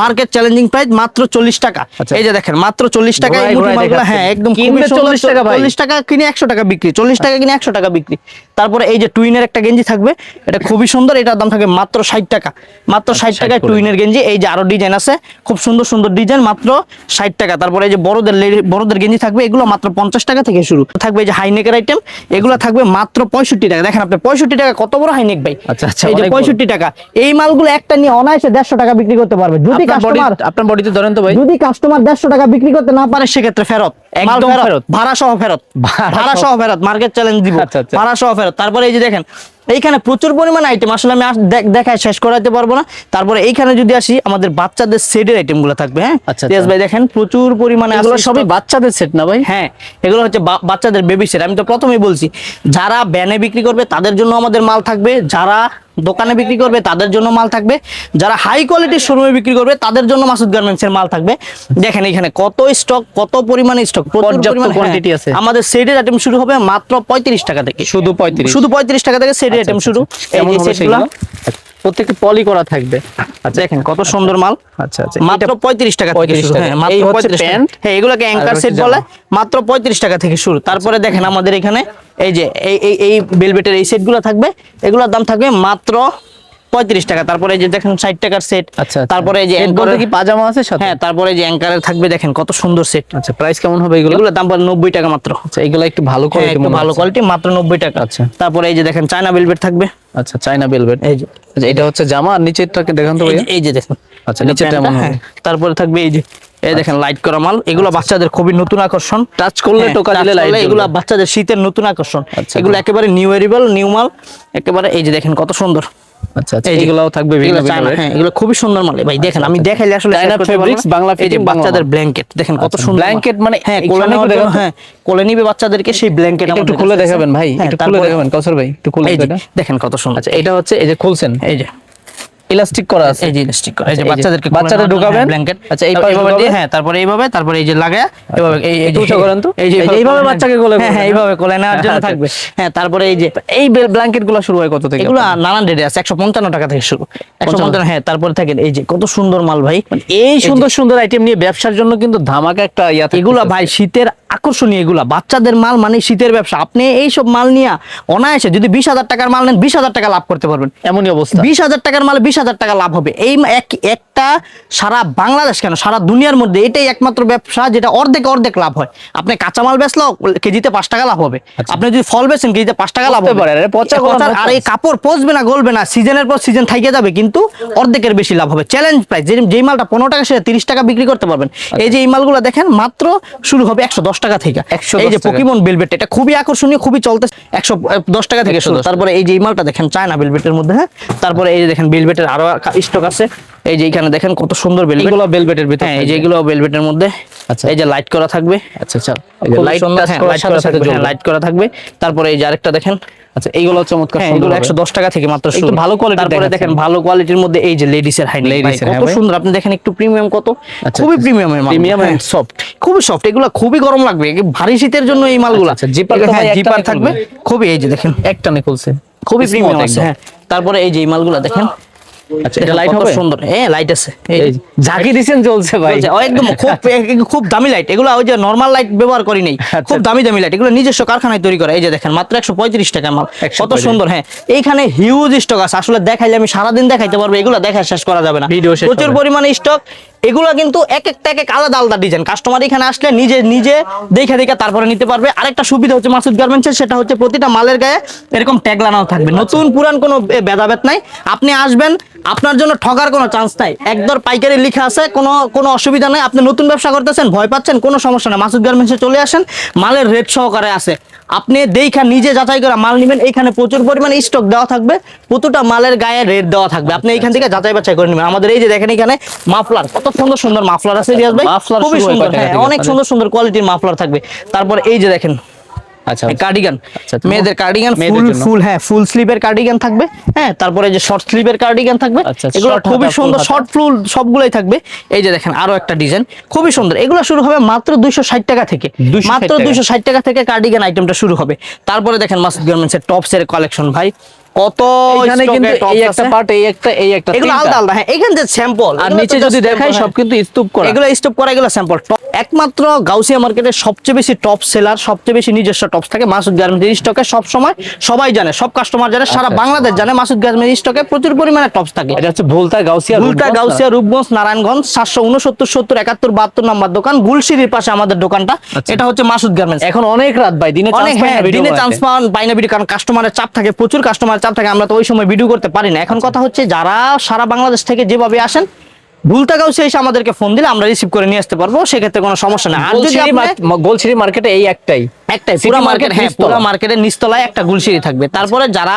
মার্কেট চ্যালেঞ্জিং প্রাইস মাত্র চল্লিশ টাকা। আচ্ছা। এই যে দেখেন মাত্র চল্লিশ টাকা এই মুঠি মালগুলো হ্যাঁ একদম 40 টাকা চল্লিশ টাকা কিনে একশো টাকা বিক্রি চল্লিশ টাকা কিনে একশো টাকা বিক্রি। তারপরে এই যে টুইনের একটা গেঞ্জি থাকবে এটা খুবই সুন্দর এটার দাম থাকবে মাত্র ষাট টাকা। মাত্র ষাট 60 টাকায় টুইনের গেঞ্জি এই যে আরও ডিজাইন আছে খুব সুন্দর সুন্দর ডিজাইন মাত্র ষাট টাকা। তারপরে এই যে বড়দের বড়দের গেঞ্জি থাকবে এগুলো মাত্র পঞ্চাশ টাকা থেকে শুরু। থাকবে এই যে হাইনেকের আইটেম এগুলো থাকবে মাত্র পঁয়ষট্টি টাকা। দেখেন আপনি পঁয়ষট্টি টাকা কত বড় হাইনেক ভাই? আচ্ছা, আচ্ছা, এই যে পঁয়ষট্টি টাকা। এই মালগুলো একটা নিয়ে অনায়াসে দেড়শো টাকা বিক্রি করতে পারবে। যদি কাস্টমার আপনার বডিতে ধরেন তো ভাই। যদি কাস্টমার দেড়শো টাকা বিক্রি করতে না পারে সেক্ষেত্রে ফেরত। একদম ফেরত। ফেরত। ভাড়া সহ ফেরত। ভাড়া। সহ। ফেরত। মার্কেট চ্যালেঞ্জ দিব। আচ্ছা, আচ্ছা। ভাড়া সহ ফেরত। তারপরে এই যে দেখেন এইখানে প্রচুর পরিমাণ আইটেম আসলে আমি দেখায় শেষ করাতে পারব না। তারপরে এইখানে যদি আসি আমাদের বাচ্চাদের সেটের আইটেমগুলো থাকবে হ্যাঁ? আচ্ছা, আচ্ছা। ভাই দেখেন প্রচুর পরিমাণে এগুলো সবই বাচ্চাদের সেট না ভাই? হ্যাঁ এগুলো হচ্ছে বাচ্চাদের বেবি সেট আমি তো প্রথমেই বলছি যারা ব্যানে বিক্রি করবে তাদের জন্য আমাদের মাল থাকবে। যারা দোকানে বিক্রি করবে তাদের জন্য মাল থাকবে। যারা হাই কোয়ালিটির শোরুমে বিক্রি করবে তাদের জন্য মাসুদ গার্মেন্টস এর মাল থাকবে। দেখেন এখানে কত স্টক কত পরিমাণে স্টক পর্যাপ্ত quantity আছে। আমাদের সেটের আইটেম শুরু হবে মাত্র পঁয়ত্রিশ টাকা থেকে। শুধু 35 শুধু পঁয়ত্রিশ টাকা থেকে সেটের আইটেম শুরু। এই যে সেটগুলো প্রত্যেকটি পলি করা থাকবে। আচ্ছা দেখেন কত সুন্দর মাল। আচ্ছা আচ্ছা মাত্র এটা- পঁয়ত্রিশ টাকা থেকে শুরু। হ্যাঁ মাত্র এই হচ্ছে পঁয়ত্রিশ টাকা। প্যান্ট, হ্যাঁ এগুলোকে অ্যাঙ্কার সেট বলে। মাত্র পঁয়ত্রিশ টাকা থেকে শুরু। তারপরে দেখেন আমাদের এখানে এই যে এই এই এই বেলবেটের এই সেটগুলো থাকবে। এগুলোর দাম থাকবে মাত্র পঁয়ত্রিশ টাকা। তারপরে যে দেখেন ষাট টাকার সেট আচ্ছা আচ্ছা। তারপরে এই যে কি পাজামা আছে হ্যাঁ তারপরে যে অ্যাঙ্কারের থাকবে দেখেন কত সুন্দর সেট আচ্ছা প্রাইস কেমন হবে এগুলো? এগুলোর দাম পড়ে নব্বই টাকা মাত্র। আচ্ছা এগুলো একটু ভালো হ্যাঁ কোয়ালিটি ভালো কোয়ালিটি মাত্র নব্বই টাকা। আচ্ছা। তারপরে এই যে দেখেন চায়না থাকবে। আচ্ছা বেলভেট এই যে আচ্ছা এটা হচ্ছে জামা আর নিচেরটাকে দেখান তো এই যে- দেখুন। আচ্ছা, এটা নিচেরটা এমন হ্যাঁ। তারপরে থাকবে এই যে এই দেখেন লাইট করা মাল। এগুলো বাচ্চাদের খুবই নতুন আকর্ষণ। টাচ করলে হ্যাঁ, টোকা দিলে লাইট এগুলো বাচ্চাদের শীতের নতুন আকর্ষণ। আচ্ছা। এগুলো একেবারে নিউ এরিবল নিউ মাল। একেবারে এই যে দেখেন কত সুন্দর। আচ্ছা আচ্ছা। থাকবে বিভিন্ন হ্যাঁ এগুলো খুবই সুন্দর মাল। ভাই দেখেন আমি দেখাইলে আসলে চায়না। বাংলা এই যে বাচ্চাদের ব্ল্যাঙ্কেট দেখেন কত আচ্ছা, সুন্দর মাল। মানে হ্যাঁ কোলে নিবে হ্যাঁ কোলে নিবে বাচ্চাদেরকে সেই ব্ল্যাঙ্কেট একটু খুলে দেখাবেন ভাই। একটু খুলে দেখাবেন কাউসার ভাই। একটু খুলে দেখেন কত সুন্দর। আচ্ছা এটা হচ্ছে এই যে খুলছেন। এই যে। ইলাস্টিক করা আছে। এই যে ইলাস্টিক এই আচ্ছা, এই যে বাচ্চাদেরকে বাচ্চাদের ঢোকাবেন। ব্ল্যাঙ্কেট আচ্ছা, এই পাশে এইভাবে দিয়ে? হ্যাঁ তারপরে এইভাবে তারপরে এই যে লাগায় এভাবে এই এই যে- উঁচু করেন তো। এই যে এইভাবে বাচ্চাকে কোলে হ্যাঁ হ্যাঁ। এইভাবে কোলে নেওয়ার জন্য আচ্ছা। থাকবে। হ্যাঁ তারপরে এই যে এই ব্ল্যাঙ্কেটগুলো শুরু হয় কত থেকে? এগুলো নানান রেটে আছে একশো পঞ্চান্ন টাকা থেকে শুরু। একশো পঞ্চান্ন। হ্যাঁ তারপরে থাকেন এই যে কত সুন্দর মাল ভাই। এই সুন্দর সুন্দর আইটেম নিয়ে ব্যবসার জন্য কিন্তু ধামাকা একটা ইয়া থাকতেছে। এগুলা ভাই শীতের আকর্ষণীয় এগুলা। বাচ্চাদের মাল মানে শীতের ব্যবসা। আপনি এই সব মাল নিয়ে অনায়াসে যদি বিশ হাজার টাকার মাল নেন বিশ হাজার টাকা লাভ করতে পারবেন। এমনই অবস্থা। বিশ হাজার টাকার মাল বিশ হাজার টাকা লাভ হবে। এই এক একটা সারা বাংলাদেশ কেন? সারা দুনিয়ার মধ্যে এটাই একমাত্র ব্যবসা যেটা অর্ধেক অর্ধেক লাভ হয়। আপনি কাঁচামাল বেচলেও কেজিতে পাঁচ টাকা লাভ হবে। আপনি যদি ফল বেচেন কেজিতে পাঁচ টাকা লাভ হবে। আর এই কাপড় পচবে না গলবে না সিজনের পর সিজন থাইকে যাবে কিন্তু অর্ধেকের বেশি লাভ হবে। চ্যালেঞ্জ প্রাইস যে যেই মালটা পনেরো টাকা সেটা তিরিশ টাকা বিক্রি করতে পারবেন। এই যে এই মালগুলো দেখেন মাত্র শুরু হবে একশো দশ টাকা থেকে। 110 এই যে পকিমন বেলভেট এটা খুবই আকর্ষণীয় খুবই চলতে একশো দশ টাকা থেকে শুরু। তারপরে এই যে এই মালটা দেখেন চায়না বেলভেটের মধ্যে হ্যাঁ? তারপরে এই যে দেখেন বেলভেটের আরও স্টক আছে। এই যে এখানে দেখেন কত সুন্দর বেলভেট এগুলো বেলভেটের ভিতর হ্যাঁ এই যে এগুলো বেলভেটের মধ্যে। আচ্ছা। এই যে লাইট করা থাকবে। আচ্ছা আচ্ছা। লাইট হ্যাঁ, করা থাকবে, হ্যাঁ, করা থাকবে। তারপরে এই যে আরেকটা দেখেন। আচ্ছা এইগুলো চমৎকার হ্যাঁ সুন্দর এগুলো হবে। একশো দশ টাকা থেকে মাত্র শুরু। ভালো quality তারপরে দেখেন ভালো কোয়ালিটির মধ্যে এই যে Ladies এর, হ্যাঁ কত সুন্দর। আপনি দেখেন একটু প্রিমিয়াম কত? আচ্ছা, খুবই আচ্ছা। প্রিমিয়ামের মাল। Premium হ্যাঁ, and খুবই সফট এগুলো খুবই গরম লাগবে। ভারী শীতের জন্য এই মালগুলো। আচ্ছা, আচ্ছা, ভাই একটা জিপার থাকবে। খুবই এই যে দেখেন। একটানে খুলছে। খুবই প্রিমিয়াম আছে হ্যাঁ। তারপরে এই যে এই মালগুলো দেখেন। আচ্ছা এটা লাইট হবে? সুন্দর। হ্যাঁ লাইট আছে। ঝাঁকি দিছেন চলছে ভাই। *laughs* একদম খুব খুব দামি লাইট এগুলো ওই যে নরমাল লাইট ব্যবহার করি নেই। আচ্ছা। খুব দামি দামি লাইট এগুলো নিজস্ব কারখানায় তৈরি করে। এই যে দেখেন মাত্র একশো পঁয়ত্রিশ টাকা মাল। কত সুন্দর হ্যাঁ। এইখানে হিউজ স্টক আছে। আসলে দেখাইলে আমি সারাদিন দেখাইতে পারব। এগুলো দেখা শেষ করা যাবে না। প্রচুর পরিমাণে স্টক এগুলো কিন্তু এক একটা এক এক আলাদা আলাদা ডিজাইন কাস্টমার এখানে আসলে নিজে নিজে দেখে দেখে তারপরে নিতে পারবে। আরেকটা সুবিধা হচ্ছে মাসুদ গার্মেন্টসের সেটা হচ্ছে প্রতিটা মালের গায়ে এরকম ট্যাগ লাগানো থাকবে। নতুন পুরান কোনো ভেদাভেদ নাই। আপনি আসবেন আপনার জন্য ঠগার কোনো চান্স নাই। একদর পাইকারি লেখা আছে কোনো কোনো অসুবিধা নাই। আপনি নতুন ব্যবসা করতেছেন ভয় পাচ্ছেন কোনো সমস্যা নাই। মাসুদ গার্মেন্টসে চলে আসেন মালের রেট সহকারে আছে। আপনি দেখা নিজে যাচাই করে মাল নেবেন এইখানে প্রচুর পরিমাণে স্টক দেওয়া থাকবে। প্রতিটা মালের গায়ে রেট দেওয়া থাকবে। আপনি এইখান থেকে যাচাই বাছাই করে নেবেন। আমাদের এই যে দেখেন এখানে মাফলার কত সুন্দর সুন্দর মাফলার আছে রিয়াজ ভাই। খুবই সুন্দর। হ্যাঁ? অনেক সুন্দর সুন্দর কোয়ালিটির মাফলার থাকবে। তারপর এই যে দেখেন আচ্ছা কার্ডিগান আচ্ছা, আচ্ছা। মেয়েদের কার্ডিগান ফুল ফুল হ্যাঁ ফুল স্লিভের কার্ডিগান থাকবে। হ্যাঁ তারপরে যে শর্ট স্লিভের কার্ডিগান থাকবে। আচ্ছা, এগুলো খুবই সুন্দর শর্ট ফুল সবগুলাই থাকবে। এই যে দেখেন আরও একটা ডিজাইন খুবই সুন্দর। এগুলো শুরু হবে মাত্র দুইশো ষাট টাকা থেকে। 260 মাত্র টাকা। দুইশো ষাট টাকা থেকে কার্ডিগান আইটেমটা শুরু হবে। তারপরে দেখেন মাসুদ গার্মেন্টস এর টপস এর কালেকশন ভাই। কত এখানে কিন্তু এই একটা পার্ট এই একটা এই একটা এগুলো আলাদা আলাদা হ্যাঁ এখানে যে স্যাম্পল আর নিচে যদি দেখাই সব কিন্তু স্তূপ করা। এগুলো স্টপ করা এগুলো স্যাম্পল একমাত্র গাউসিয়া মার্কেটের সবচেয়ে বেশি টপ সেলার সবচেয়ে বেশি নিজস্ব টপস থাকে মাসুদ গার্মেন্টস স্টকে সব সময় সবাই জানে সব কাস্টমার জানে সারা আচ্ছা। বাংলাদেশ জানে মাসুদ গার্মেন্টস স্টকে প্রচুর পরিমাণে টপস থাকে। এটা হচ্ছে ভুলতা গাউসিয়া রূপগঞ্জ। গাউসিয়া রূপগঞ্জ নারায়ণগঞ্জ সাতশো উনসত্তর সত্তর একাত্তর বাহাত্তর নম্বর দোকান গুলশিরির পাশে আমাদের দোকানটা। আচ্ছা। এটা হচ্ছে মাসুদ গার্মেন্টস এখন অনেক রাত ভাই দিনে হ্যাঁ দিনে চান্স পাওয়ান পাই না ভিডিও কারণ কাস্টমারের চাপ থাকে প্রচুর কাস্টমারের চাপ থাকে আমরা তো ওই সময় ভিডিও করতে পারি না। এখন কথা হচ্ছে যারা সারা বাংলাদেশ থেকে যেভাবে আসেন ভুলতা সে এসে আমাদেরকে ফোন দিলে আমরা রিসিভ করে নিয়ে আসতে পারব সেক্ষেত্রে কোনো সমস্যা নেই। আর যদি মার্কেটে এই একটাই। একটাই পুরো মার্কেট হ্যাঁ পুরো মার্কেটের নিচতলায় একটা গুলশিরি থাকবে। তারপরে যারা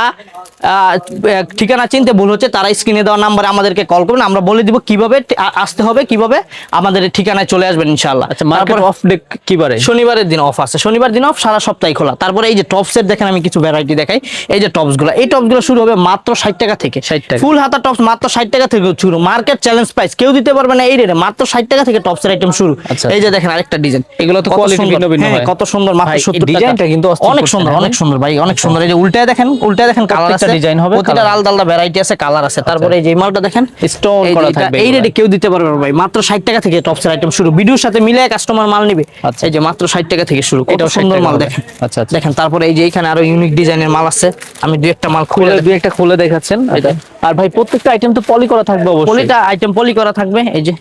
ঠিকানা চিনতে ভুল হচ্ছে তারা স্ক্রিনে দেওয়া নাম্বারে আমাদেরকে কল করবেন আমরা বলে দিব কীভাবে আসতে হবে কীভাবে আমাদের ঠিকানায় চলে আসবেন ইনশাআল্লাহ। আচ্ছা মার্কেট অফ ডে কি বারে? শনিবারের দিন অফ আছে। শনিবার দিন অফ সারা সপ্তাহে খোলা। তারপরে এই যে টপসের দেখেন আমি কিছু ভ্যারাইটি দেখাই। এই যে টপসগুলো। এই টপসগুলো শুরু হবে মাত্র ষাট টাকা থেকে। 60 টাকা। ফুল হাতা টপস মাত্র ষাট টাকা থেকে শুরু। মার্কেট চ্যালেঞ্জ প্রাইস কেউ দিতে পারবে না এই রেটে মাত্র ষাট টাকা থেকে টপসের আইটেম শুরু। আচ্ছা। এই যে দেখেন আরেকটা ডিজাইন এগুলো তো quality ভিন্ন ভিন্ন কত সুন্দর মাত্র ডিজাইনটা কিন্তু অনেক সুন্দর অনেক সুন্দর ভাই অনেক সুন্দর। এই যে উল্টায় দেখেন উল্টায় দেখেন কালার আছে। প্রত্যেকটা হবে, প্রতিটা আলাদা আলাদা ভ্যারাইটি আছে কালার আছে। তারপরে এই যে মালটা দেখেন Stone করা থাকবে এই রেটে কেউ দিতে পারবে ভাই মাত্র ষাট টাকা থেকে টপসের আইটেম শুরু। ভিডিওর সাথে মিলে কাস্টমার মাল নিবে। আচ্ছা। এই যে মাত্র ষাট টাকা থেকে শুরু কত সুন্দর মাল দেখেন। আচ্ছা, আচ্ছা। দেখেন তারপরে এই যে এখানে আরও ইউনিক ডিজাইনের মাল আছে। আমি দুই একটা মাল খুলে খুলে দুই একটা খুলে দেখাচ্ছেন। আর ভাই প্রত্যেকটা আইটেম তো পলি করা থাকবে অবশ্যই। পলিটা আইটেম পলি করা থাকবে এই যে।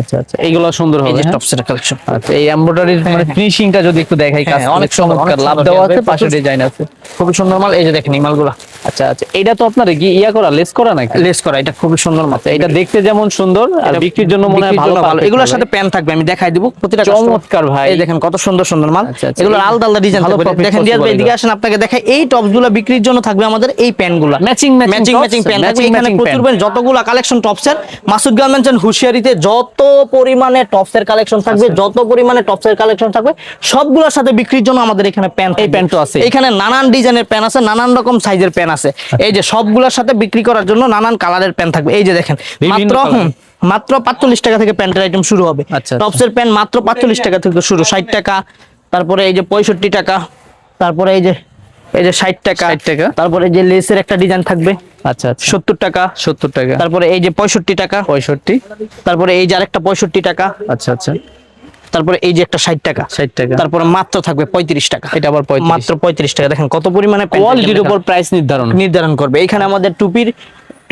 আচ্ছা আচ্ছা এইগুলো সুন্দর হবে হ্যাঁ? টপসের কালেকশন আচ্ছা এই এমব্রয়ডারির মানে ফিনিশিংটা যদি একটু দেখাই কাজ হ্যাঁ, অনেক চমৎকার। লাভ দেওয়া আছে পাশে ডিজাইন আছে। খুবই সুন্দর মাল এই যে দেখেন এই মালগুলা। আচ্ছা আচ্ছা এটা তো আপনার কি ইয়া করা লেস করা নাকি? লেস করা এটা খুবই সুন্দর মাল। এটা দেখতে যেমন সুন্দর আর বিক্রির জন্য মনে হয় বিক্রির ভালো এগুলোর সাথে প্যান থাকবে আমি দেখাই দিব প্রতিটা চমৎকার ভাই। এই দেখেন কত সুন্দর সুন্দর মাল। আচ্ছা, আচ্ছা। এগুলো আলাদা আলাদা ডিজাইন ভালো থাকবে। দেখেন দিয়াজ ভাই এদিকে আসেন আপনাকে দেখাই এই টপসগুলো বিক্রির জন্য থাকবে আমাদের এই প্যানগুলা Matching, matching matching matching pan এখানে প্রচুর যতগুলা কালেকশন টপস এর মাসুদ গার্মেন্টস এন্ড হুশিয়ারিতে যত পরিমাণে টপস এর কালেকশন থাকবে আচ্ছা। যত পরিমাণে টপস এর কালেকশন থাকবে সবগুলোর সাথে বিক্রির জন্য আমাদের এখানে প্যান এই প্যান্ট তো আছে। এখানে নানান ডিজাইনের প্যান আছে নানান রকম সাইজের প্যান আছে। এই যে সবগুলোর সাথে বিক্রি করার জন্য নানান কালারের প্যান থাকবে। এই যে দেখেন মাত্র মাত্র পাঁচচল্লিশ টাকা থেকে প্যান্টের আইটেম শুরু হবে। আচ্ছা, টপসের প্যান্ট মাত্র পাঁচচল্লিশ টাকা থেকে শুরু ষাট টাকা তারপরে এই যে পঁয়ষট্টি টাকা তারপরে এই যে এই যে ষাট টাকা। 60 টাকা। তারপরে যে লেসের একটা ডিজাইন থাকবে। আচ্ছা আচ্ছা। সত্তর টাকা। সত্তর টাকা। তারপরে এই যে পঁয়ষট্টি টাকা। পঁয়ষট্টি। তারপরে এই যে আরেকটা পঁয়ষট্টি টাকা। আচ্ছা আচ্ছা। তারপরে এই যে একটা ষাট টাকা। ষাট টাকা। তারপরে মাত্র থাকবে পঁয়ত্রিশ টাকা। এটা আবার 35 মাত্র পঁয়ত্রিশ টাকা। দেখেন কত পরিমাণে কোয়ালিটির উপর প্রাইস নির্ধারণ। নির্ধারণ করবে। এখানে আমাদের টুপির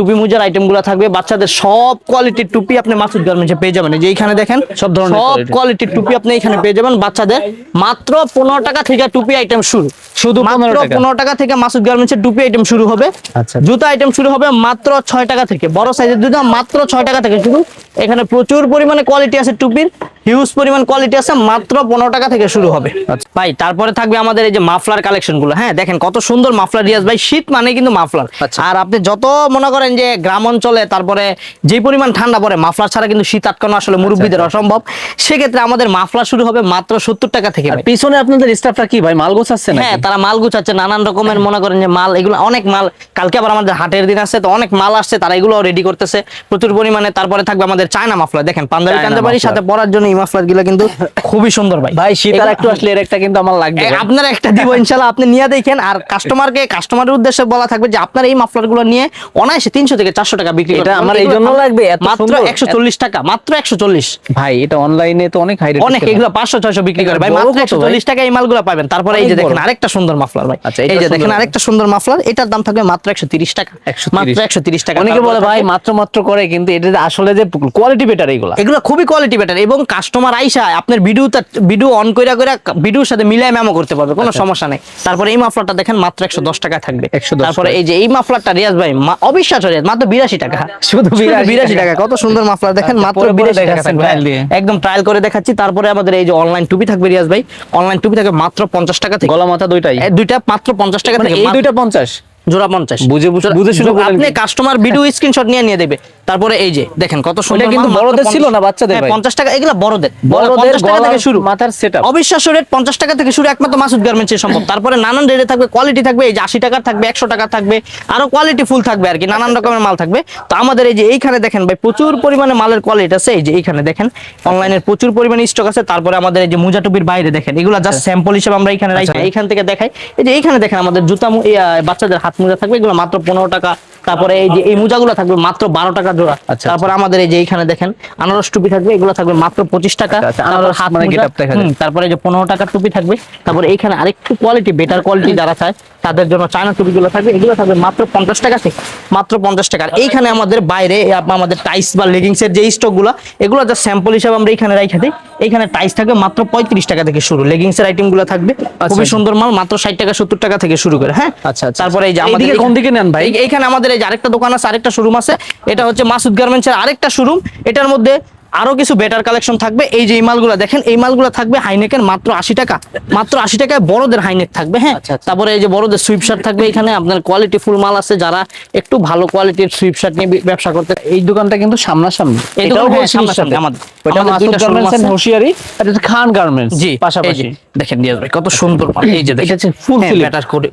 টুপি মোজার আইটেমগুলো থাকবে। বাচ্চাদের সব কোয়ালিটির টুপি আপনি মাসুদ গার্মেন্টসে পেয়ে যাবেন। যে এখানে দেখেন সব ধরনের সব কোয়ালিটির টুপি আপনি এখানে পেয়ে যাবেন। বাচ্চাদের মাত্র পনেরো টাকা থেকে টুপি আইটেম শুরু। শুধু মাত্র 15 টাকা? পনেরো টাকা থেকে মাসুদ গার্মেন্টসের টুপি আইটেম শুরু হবে। আচ্ছা। জুতা আইটেম শুরু হবে মাত্র ছয় টাকা থেকে। বড় সাইজের জুতা মাত্র ছয় টাকা থেকে শুরু। এখানে প্রচুর পরিমাণে কোয়ালিটি আছে টুপির। হিউজ পরিমাণ কোয়ালিটি আছে মাত্র পনেরো টাকা থেকে শুরু হবে। আচ্ছা। ভাই তারপরে থাকবে আমাদের এই যে মাফলার কালেকশনগুলো। হ্যাঁ দেখেন কত সুন্দর মাফলার রিয়াজ ভাই শীত মানে কিন্তু মাফলার। আচ্ছা। আর আপনি যত মনে করেন যে গ্রাম অঞ্চলে তারপরে যে পরিমাণ ঠান্ডা পড়ে মাফলার ছাড়া কিন্তু শীত আটকানো আসলে মুরব্বীদের অসম্ভব। সেক্ষেত্রে আমাদের মাফলার শুরু হবে মাত্র সত্তর টাকা থেকে পিছনে আপনাদের স্টাফটা কি ভাই মাল গোছাচ্ছে না হ্যাঁ তারা মাল গুছাচ্ছে নানান রকমের মনে করেন যে মাল এগুলো অনেক মাল। কালকে আবার আমাদের হাটের দিন আছে তো অনেক মাল আসছে তারা এগুলো রেডি করতেছে। প্রচুর পরিমাণে তারপরে থাকবে আমাদের চায়না মাফলার। দেখেন পাঞ্জাবি কাঞ্জাবাড়ির সাথে পরার জন্য এই মাফলারগুলো কিন্তু খুবই সুন্দর ভাই। ভাই শীত আর একটু আসলে এর একটা কিন্তু আমার লাগবে আপনার একটা দিব ইনশাল্লাহ আপনি নিয়ে দেখেন। আর *laughs* কাস্টমারকে কাস্টমারের উদ্দেশ্যে বলা থাকবে যে আপনার এই মাফলারগুলো নিয়ে অনায়াসে তিনশো থেকে চারশো টাকা বিক্রি এটা আমার এই জন্য লাগবে, মাত্র সুন্দর। একশো চল্লিশ টাকা মাত্র একশো চল্লিশ। ভাই এটা অনলাইনে তো অনেক হাই রেট অনেক এগুলো পাঁচশো ছয়শো বিক্রি করে। ভাই মাত্র কত একশো ভাই? চল্লিশ টাকা এই মালগুলো পাবেন। তারপরে এই যে দেখেন আরেকটা সুন্দর মাফলার ভাই। আচ্ছা, এই যে দেখেন আরেকটা সুন্দর মাফলার। এটার দাম থাকবে মাত্র একশো তিরিশ টাকা। মাত্র একশো তিরিশ টাকা। অনেকে বলে ভাই মাত্র মাত্র করে কিন্তু এটা আসলে যে কোয়ালিটি বেটার এইগুলা এগুলো খুবই কোয়ালিটি বেটার এবং কাস্টমার আইসা আপনার ভিডিও ভিডিও অন কইরা কইরা ভিডিওর সাথে মিলাই মেমো করতে পারবে কোনো আচ্ছা। সমস্যা নেই। তারপরে এই মাফলারটা দেখেন মাত্র একশো দশ টাকা থাকবে। 110 তারপরে এই যে এই মাফলারটা রিয়াজ ভাই অবিশ্বাস্য রিয়াজ মাত্র বিরাশি টাকা। শুধু বিরাশি টাকা। কত সুন্দর মাফলার দেখেন আচ্ছা, মাত্র বিরাশি টাকা। একদম ট্রায়াল করে দেখাচ্ছি তারপরে আমাদের এই যে অনলাইন টুপি থাকবে রিয়াজ ভাই অনলাইন টুপি থাকবে মাত্র পঞ্চাশ টাকা থেকে। গলা মাথা দুইটাই? দুইটা মাত্র পঞ্চাশ টাকা মানে থেকে এই দুইটা পঞ্চাশ? জোড়া পঞ্চাশ। বুঝে- বুঝে- বুঝে শুনে আপনি কাস্টমার ভিডিও স্ক্রিনশট নিয়ে নিয়ে দেবে। তারপরে এই যে দেখেন কত সুন্দর কিন্তু বড়দের ছিল না বাচ্চাদের হ্যাঁ, ভাই? 50 টাকা এগুলা বড়দের। বড়দের 50 টাকা থেকে শুরু। মাথার setup। অবিশ্বাস্য রেট 50 টাকা থেকে শুরু একমাত্র মাসুদ গার্মেন্টস এর সম্ভব তারপরে নানান রেটে থাকবে কোয়ালিটি থাকবে এই যে 80 টাকার থাকবে 100 টাকা থাকবে আরও কোয়ালিটি ফুল থাকবে আর কি নানান রকমের মাল থাকবে। তো আমাদের এই যে এইখানে দেখেন ভাই প্রচুর পরিমাণে মালের কোয়ালিটি আছে এই যে এইখানে দেখেন অনলাইনের প্রচুর পরিমাণে স্টক আছে। তারপরে আমাদের এই যে মুজা টুপির বাইরে দেখেন এগুলো জাস্ট স্যাম্পল হিসেবে আমরা এখানে রাখি। এইখান থেকে দেখাই। এই যে এইখানে দেখেন আমাদের জুতা বাচ্চাদের হাত মোজা থাকবে এগুলো মাত্র পনেরো টাকা। তারপরে এই যে এই মোজাগুলো থাকবে মাত্র বারো টাকা জোড়া। আচ্ছা, তারপরে আমাদের এই যে এইখানে দেখেন আনারস টুপি থাকবে এগুলো থাকবে মাত্র পঁচিশ টাকা। আচ্ছা, আচ্ছা, হাত মানে তারপরে যে পনেরো টাকার টুপি থাকবে। তারপরে এইখানে আরেকটু কোয়ালিটি বেটার কোয়ালিটি যারা চায় তাদের জন্য চায়না টুপিগুলো থাকবে এগুলো থাকবে মাত্র পঞ্চাশ টাকা মাত্র পঞ্চাশ টাকা আর এইখানে আমাদের বাইরে আমাদের টাইস বা লেগিংস এর যে স্টকগুলো এগুলো যা স্যাম্পল হিসাবে আমরা এখানে রাখা দিই। এইখানে টাইস থাকবে মাত্র পঁয়ত্রিশ টাকা থেকে শুরু। লেগিংস এর আইটেমগুলো থাকবে খুবই আচ্ছা। সুন্দর মাল মাত্র ষাট টাকা সত্তর টাকা থেকে শুরু করে হ্যাঁ? আচ্ছা, আচ্ছা। তারপরে এই যে আমাদের কোন দিকে নেন ভাই? এই- এইখানে আমাদের এই যে আরেকটা দোকান আছে আরেকটা শোরুম আছে। এটা হচ্ছে মাসুদ গার্মেন্টস এর আরেকটা শোরুম এটার মধ্যে আরও কিছু বেটার কালেকশন থাকবে। এই যে এই মালগুলো দেখেন এই মালগুলো থাকবে হাইনেকের মাত্র আশি টাকা। মাত্র আশি টাকায় বড়দের হাইনেক থাকবে হ্যাঁ? আচ্ছা, আচ্ছা। তারপরে এই যে বড়দের সুইপ শার্ট থাকবে এখানে। আপনার কোয়ালিটি ফুল মাল আছে। যারা একটু ভালো কোয়ালিটির সুইপ শার্ট নিয়ে ব্যবসা করতে এই দোকানটা কিন্তু সামনাসামনি। এই এটাও দোকান, বলছি সামনাসামনি আমাদের। ওটা মাসুদ গার্মেন্টস এন্ড আছে। আর এটা খান গার্মেন্টস জি পাশাপাশি। দেখেন নিয়াজ ভাই কত সুন্দর মাল। এই যে দেখেন। হ্যাঁ,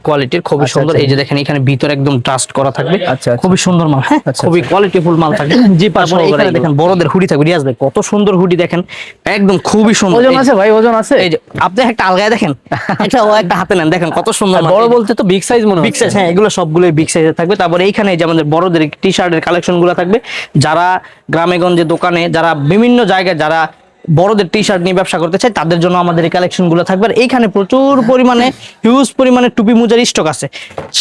কোয়ালিটির খুবই আচ্ছা, সুন্দর। এই যে দেখেন এখানে ভিতরে একদম ট্রাস্ট করা থাকবে। খুবই সুন্দর মাল হ্যাঁ? খুবই। কোয়ালিটি ফুল মাল থাকবে। জি, দেখেন বড়দের হুডি থাকবে। রিয়াজ ভাই কত সুন্দর হুডি দেখেন। একদম খুবই সুন্দর। ওজন আছে ভাই ওজন আছে। এই যে আপনি একটা আলগায় দেখেন। একটা ও একটা হাতে নেন দেখেন কত সুন্দর বড় বলতে তো বিগ সাইজ মনে বিগ সাইজ হ্যাঁ এগুলো সবগুলোই বিগ সাইজে থাকবে। তারপরে এইখানে যে আমাদের বড়দের টি শার্টের কালেকশনগুলো থাকবে। যারা গ্রামেগঞ্জে দোকানে যারা বিভিন্ন জায়গায় যারা বড়দের টি শার্ট নিয়ে ব্যবসা করতে চায় তাদের জন্য আমাদের এই কালেকশনগুলো থাকবে। আর এইখানে প্রচুর পরিমাণে হিউজ পরিমাণে টুপি মোজার স্টক আছে।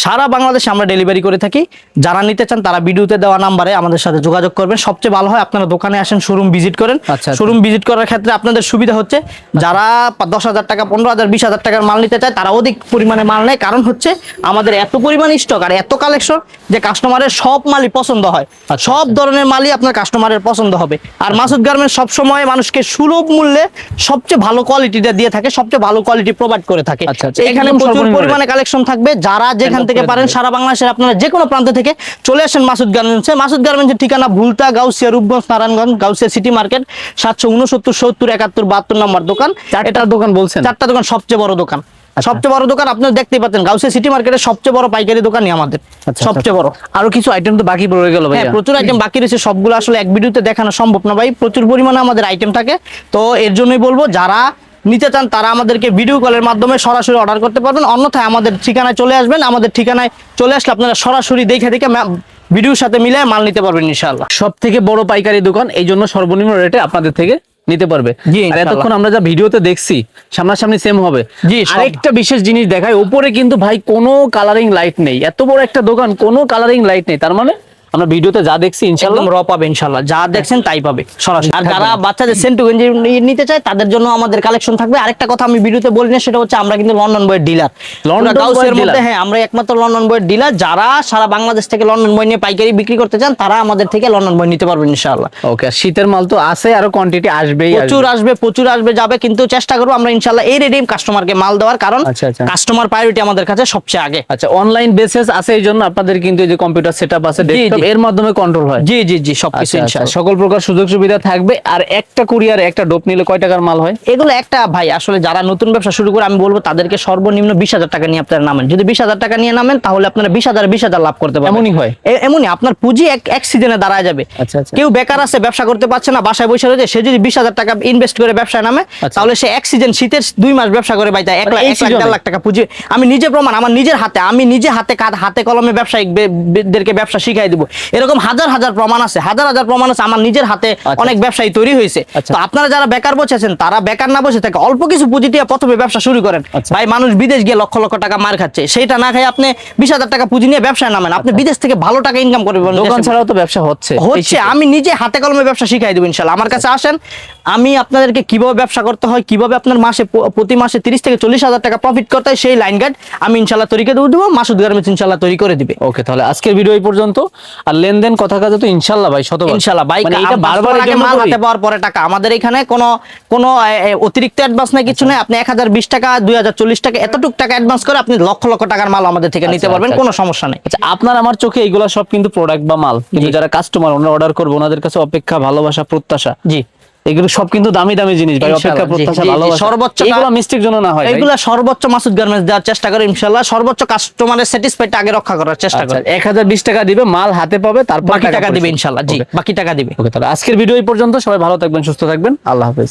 সারা বাংলাদেশে আমরা ডেলিভারি করে থাকি। যারা নিতে চান তারা ভিডিওতে দেওয়া নাম্বারে আমাদের সাথে যোগাযোগ করবেন। সবচেয়ে ভালো হয় আপনারা দোকানে আসেন শোরুম ভিজিট করেন। আচ্ছা, আচ্ছা। শোরুম ভিজিট করার ক্ষেত্রে আপনাদের সুবিধা হচ্ছে যারা দশ হাজার টাকা পনেরো হাজার বিশ হাজার টাকার মাল নিতে চায় তারা অধিক পরিমাণে মাল নেয়। কারণ হচ্ছে আমাদের এত পরিমাণ স্টক আর এত কালেকশন যে কাস্টমারের সব মালই পছন্দ হয়। আচ্ছা, সব ধরনের মালই আপনার কাস্টমারের পছন্দ হবে। আর মাসুদ গার্মেন্টস সবসময় মানুষকে সুলভ মূল্যে সবচেয়ে ভালো কোয়ালিটিটা দিয়ে থাকে সবচেয়ে ভালো কোয়ালিটি প্রোভাইড করে থাকে। আচ্ছা, আচ্ছা। এখানে প্রচুর পরিমাণে কালেকশন থাকবে। যারা যেখান থেকে পারেন সারা বাংলাদেশের আপনারা যে কোনো প্রান্ত থেকে চলে আসেন মাসুদ গার্মেন্টসে। মাসুদ গার্মেন্টসের ঠিকানা ভুলতা গাউসিয়া রূপগঞ্জ নারায়ণগঞ্জ গাউসিয়া সিটি মার্কেট সাতশো উনসত্তর সত্তর একাত্তর বাহাত্তর নম্বর দোকান। চারটা দোকান বলছেন? চারটা দোকান সবচেয়ে বড় দোকান। সবচেয়ে বড় দোকান আপনি দেখতেই পাচ্ছেন গাউসিয়া সিটি মার্কেটের সবচেয়ে বড় পাইকারি দোকানই আমাদের আচ্ছা, সবচেয়ে বড়। আরও কিছু আইটেম তো বাকি রয়ে গেল ভাই হ্যাঁ প্রচুর আইটেম বাকি রয়েছে সবগুলো আসলে এক ভিডিওতে দেখানো সম্ভব না ভাই প্রচুর পরিমাণে আমাদের আইটেম থাকে। তো এর জন্যই বলব যারা নিতে চান তারা আমাদেরকে ভিডিও কলের মাধ্যমে সরাসরি অর্ডার করতে পারবেন। অন্যথায় আমাদের ঠিকানায় চলে আসবেন আমাদের ঠিকানায় চলে আসলে আপনারা সরাসরি দেখে দেখে ভিডিওর সাথে মিলে মাল নিতে পারবেন ইনশাআল্লাহ। সব থেকে বড় পাইকারি দোকান এই জন্য সর্বনিম্ন রেটে আপনাদের থেকে নিতে পারবে। আর এতক্ষণ আমরা যা ভিডিওতে দেখছি সামনাসামনি সেম হবে। জি। আরেকটা বিশেষ জিনিস দেখায় উপরে কিন্তু ভাই কোনো কালারিং লাইট নেই। এত বড় একটা দোকান কোনো কালারিং লাইট নেই। তার মানে আমরা ভিডিওতে যা দেখছি ইনশাল্লাহ। র পাবে ইনশাল্লাহ। যা দেখছেন তাই পাবে সরাসরি। আর যারা বাচ্চাদের সেন্টু গেঞ্জি নিতে চায় তাদের জন্য আমাদের কালেকশন থাকবে। আরেকটা কথা আমি ভিডিওতে বলি না সেটা হচ্ছে আমরা কিন্তু লন্ডন বইয়ের ডিলার লন্ডন মধ্যে হ্যাঁ আমরা একমাত্র লন্ডন বইয়ের ডিলার যারা সারা বাংলাদেশ থেকে লন্ডন বই নিয়ে পাইকারি বিক্রি করতে চান তারা আমাদের থেকে লন্ডন বই নিতে পারবেন ইনশাআল্লাহ। ওকে আর শীতের মাল তো আছে আরও কোয়ান্টিটি আসবেই প্রচুর আসবে। প্রচুর আসবে যাবে কিন্তু চেষ্টা করব আমরা ইনশাল্লাহ এই রেডিম কাস্টমারকে মাল দেওয়ার কারণ আচ্ছা, আচ্ছা। কাস্টমার প্রায়োরিটি আমাদের কাছে সবচেয়ে আগে। আচ্ছা অনলাইন বেসিস আছে এই জন্য আপনাদের কিন্তু এই যে কম্পিউটার সেটআপ আছে ডেস্কটপ। এর মাধ্যমে কন্ট্রোল হয়। জি জি জি সবকিছু আচ্ছা, আচ্ছা, ইনশাআল্লাহ। সকল প্রকার সুযোগ সুবিধা থাকবে। আর একটা কুরিয়ার একটা ডোপ নিলে কয় টাকার মাল হয়? এগুলো একটা ভাই আসলে যারা নতুন ব্যবসা শুরু করে আমি বলব তাদেরকে সর্বনিম্ন বিশ হাজার টাকা নিয়ে আপনারা নামেন। যদি বিশ হাজার টাকা নিয়ে নামেন তাহলে আপনারা বিশ হাজার বিশ হাজার লাভ করতে পারবেন। এমনই হয়? এমনই আপনার পুঁজি এক এক সিজনে দাঁড়ায় যাবে। আচ্ছা। কেউ বেকার আছে ব্যবসা করতে পারছে না বাসায় বসে রয়েছে সে যদি বিশ হাজার টাকা ইনভেস্ট করে ব্যবসায় নামে। তাহলে সে এক সিজন শীতের দুই মাস ব্যবসা করে পাইতে এক লাখ এক লাখ লাখ টাকা পুঁজি। আমি নিজে প্রমাণ আমার নিজের হাতে আমি নিজে হাতে হাতে কলমে ব্যবসায়িক বে- বে- ব্যবসা শিখাই দিব। এরকম হাজার হাজার প্রমাণ আছে হাজার হাজার প্রমাণ আছে আমার নিজের হাতে আচ্ছা। অনেক ব্যবসায়ী তৈরি হয়েছে আচ্ছা। তো আপনারা যারা বেকার বসেছেন তারা বেকার না বসে থাকে অল্প কিছু পুঁজি দিয়ে প্রথমে ব্যবসা শুরু করেন আচ্ছা। ভাই মানুষ বিদেশ গিয়ে লক্ষ লক্ষ টাকা মার খাচ্ছে সেটা না খাই আপনি বিশ হাজার টাকা পুঁজি নিয়ে ব্যবসায় নামেন আপনি বিদেশ থেকে ভালো টাকা ইনকাম করবেন আচ্ছা। দোকান ছাড়াও তো ব্যবসা হচ্ছে হচ্ছে আমি নিজে হাতে কলমে ব্যবসা শিখাই দেবো ইনশাল্লাহ আমার কাছে আসেন আমি আপনাদেরকে কীভাবে ব্যবসা করতে হয় কীভাবে আপনার মাসে প্রতি মাসে তিরিশ থেকে চল্লিশ হাজার টাকা প্রফিট করতে হয় সেই লাইন গার্ড আমি ইনশাল্লাহ তৈরি করে দেবো মাসুদ গার্মেন্টস ইনশাল্লাহ তৈরি করে দিবে। ওকে তাহলে আজকের ভিডিও এই পর্যন্ত। আর লেনদেন কথা কাজে তো ইনশাল্লাহ ভাই শতবার ইনশাল্লাহ ভাই মানে এটা বারবার আগে মাল হাতে পাওয়ার পরে টাকা। আমাদের এখানে কোনো কোনো অতিরিক্ত অ্যাডভান্স নাই কিছু নাই। আপনি এক হাজার বিশ টাকা দুই হাজার চল্লিশ টাকা এতটুক টাকা অ্যাডভান্স করে আপনি লক্ষ লক্ষ টাকার মাল আমাদের থেকে নিতে আচ্ছা, পারবেন আচ্ছা, কোনো সমস্যা নেই। আচ্ছা আপনার আমার চোখে এইগুলা সব কিন্তু প্রোডাক্ট বা মাল। কিন্তু যারা কাস্টমার ওনারা অর্ডার করবে ওনাদের কাছে অপেক্ষা ভালোবাসা প্রত্যাশা। জি। এগুলো সব কিন্তু দামি দামি জিনিস ভাই অপেক্ষা প্রত্যাশা ভালো সর্বোচ্চ এগুলো মিস্টেক জন্য না হয় এগুলো সর্বোচ্চ মাসুদ গার্মেন্টস দেওয়ার চেষ্টা করে ইনশাআল্লাহ। সর্বোচ্চ কাস্টমারের স্যাটিসফাইড আগে রক্ষা করার চেষ্টা আচ্ছা করে। এক হাজার বিশ টাকা দিবে মাল হাতে পাবে তারপর বাকি টাকা দিবে ইনশাআল্লাহ জি বাকি টাকা দিবে। ওকে তাহলে আজকের ভিডিও এই পর্যন্ত সবাই ভালো থাকবেন সুস্থ থাকবেন। আল্লাহ হাফেজ।